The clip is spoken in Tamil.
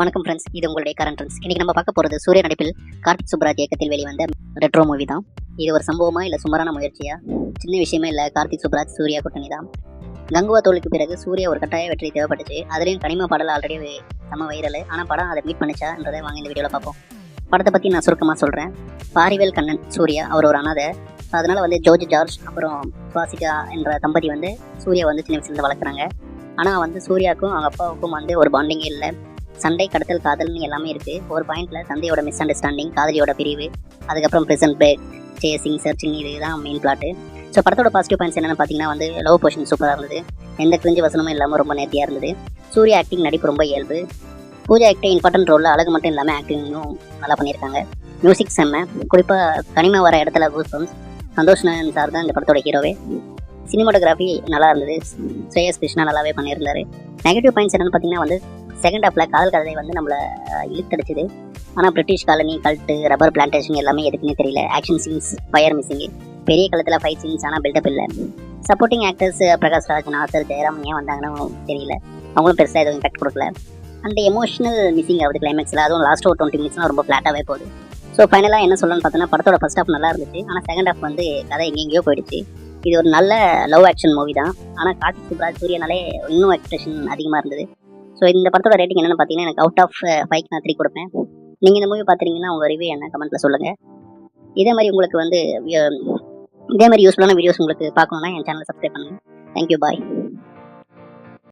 வணக்கம் ஃப்ரெண்ட்ஸ் இது உங்களுடைய கரண்ட் ஃப்ரெண்ட்ஸ் இன்னைக்கு நம்ம பார்க்க போகிறது சூரிய நடிப்பில் கார்த்திக் சுப்ராஜ் இயக்கத்தில் வெளிவந்த ரெட்ரோ மூவி தான். இது ஒரு சம்பவமா இல்லை சுமாரான முயற்சியா? சின்ன விஷயமே இல்லை கார்த்திக் சுப்ராஜ் சூர்யா கூட்டணி தான். கங்குவா தோலுக்கு பிறகு சூர்யா ஒரு கட்டாய வெற்றி தேவைப்பட்டுச்சு. அதுலேயும் கனிம பாடல் ஆல்ரெடி நம்ம வைரல் ஆனால் படம் அதை மீட் பண்ணிச்சான்றதை வாங்க இந்த வீடியோவில் பார்ப்போம். படத்தை பற்றி நான் சுருக்கமாக சொல்கிறேன் பாரிவேல் கண்ணன் சூர்யா அவர் ஒரு அனாதை. அதனால் வந்து ஜோர்ஜ் ஜார்ஜ் அப்புறம் சுவாசிகா என்ற தம்பதி வந்து சூர்யா வந்து சின்ன வயசுலேருந்து வளர்க்குறாங்க. ஆனால் வந்து சூர்யாவுக்கும் அவங்க அப்பாவுக்கும் வந்து ஒரு பாண்டிங்கே இல்லை. சண்டை கடத்தல் காதல்னு எல்லாமே இருக்கு. ஒரு பாயிண்ட்ல சந்தையோட மிஸ் அண்டர்ஸ்டாண்டிங் காதலியோட பிரிவு அதுக்கப்புறம் ப்ரெசன்ட் பிரேக் சேசிங் சர்ச்சிங் இது தான் மெயின் பிளாட்டு ஸோ படத்தோட பாசிட்டிவ் பாயிண்ட்ஸ் என்னென்னு பார்த்தீங்கன்னா வந்து லவ் போர்ஷன் சூப்பராக இருந்தது. எந்த கிழிஞ்சு வசனமும் இல்லாமல் ரொம்ப நேர்த்தியாக இருந்தது. சூர்யா ஆக்டிங் நடிப்பு ரொம்ப இயல்பு. பூஜா ஆக்டிங் இம்பார்ட்டன்ட் ரோலில் அழகு மட்டும் இல்லாமல் ஆக்டிங்கும் நல்லா பண்ணியிருக்காங்க. மியூசிக் செம்ம. குறிப்பாக கனிமா வர இடத்துல கூஸ்பம்ஸ் சந்தோஷ் நாராயண் சார் தான் இந்த படத்தோட ஹீரோவே சினிமாட்டோகிராஃபி நல்லா இருந்தது. ஸ்ரேயஸ் கிருஷ்ணா நல்லாவே பண்ணியிருந்தாரு. நெகட்டிவ் பாயிண்ட்ஸ் என்னென்னு பார்த்தீங்கன்னா வந்து செகண்ட் ஹாஃபில் காதல் கதை வந்து நம்மளை அஹ், இழுத்தடிச்சுது. ஆனால் British colony cult rubber plantation எல்லாமே எதுக்குன்னே தெரியல. ஆக்ஷன் சீன்ஸ் ஃபயர் மிஸ்ஸிங்கு பெரிய காலத்தில் ஃபைட் சீன்ஸ் ஆனால் பில்டப் இல்லை. சப்போர்ட்டிங் ஆக்டர்ஸ் பிரகாஷ் ராஜ் நாசர் ஜெயராம் ஏன் வந்தாங்கன்னு தெரியல. அவங்களும் பெருசாக எதுவும் இம்பாக்ட் கொடுக்கல. அந்த எமோஷனல் மிஸ்ஸிங் ஆகுது கிளைமேக்ஸில் அதுவும் லாஸ்ட் ஒரு டுவெண்ட்டி மினிட்ஸ்லாம் ரொம்ப ஃப்ளாட்டாகவே போகுது. ஸோ ஃபைனலாக என்ன சொல்லணும்னு பார்த்தோன்னா படத்தோட ஃபர்ஸ்ட் ஹாஃப் நல்லா இருந்துச்சு. ஆனால் செகண்ட் ஹாஃப் வந்து கதை எங்கெங்கேயோ போயிடுச்சு. இது ஒரு நல்ல லவ் ஆக்ஷன் மூவி தான். ஆனால் கார்த்திக் சுப்ராஜ் சூரியனாலே இன்னும் எக்ஸ்பிரஷன் அதிகமாக இருந்தது. ஸோ இந்த படத்தோட ரேட்டிங் என்னன்னு பார்த்தீங்கன்னா எனக்கு அவுட் ஆஃப் ஃபைவ் நான் த்ரீ கொடுப்பேன். நீங்கள் இந்த மூவி பார்த்துருங்கன்னா உங்கள் ரிவ்யூ என்ன? கமெண்ட்டில் சொல்லுங்கள் இதே மாதிரி உங்களுக்கு வந்து இதே மாதிரி யூஸ்ஃபுல்லான வீடியோஸ் உங்களுக்கு பார்க்கணுன்னா என் சேனலை சப்ஸ்கிரைப் பண்ணுங்கள் தேங்க்யூ பாய்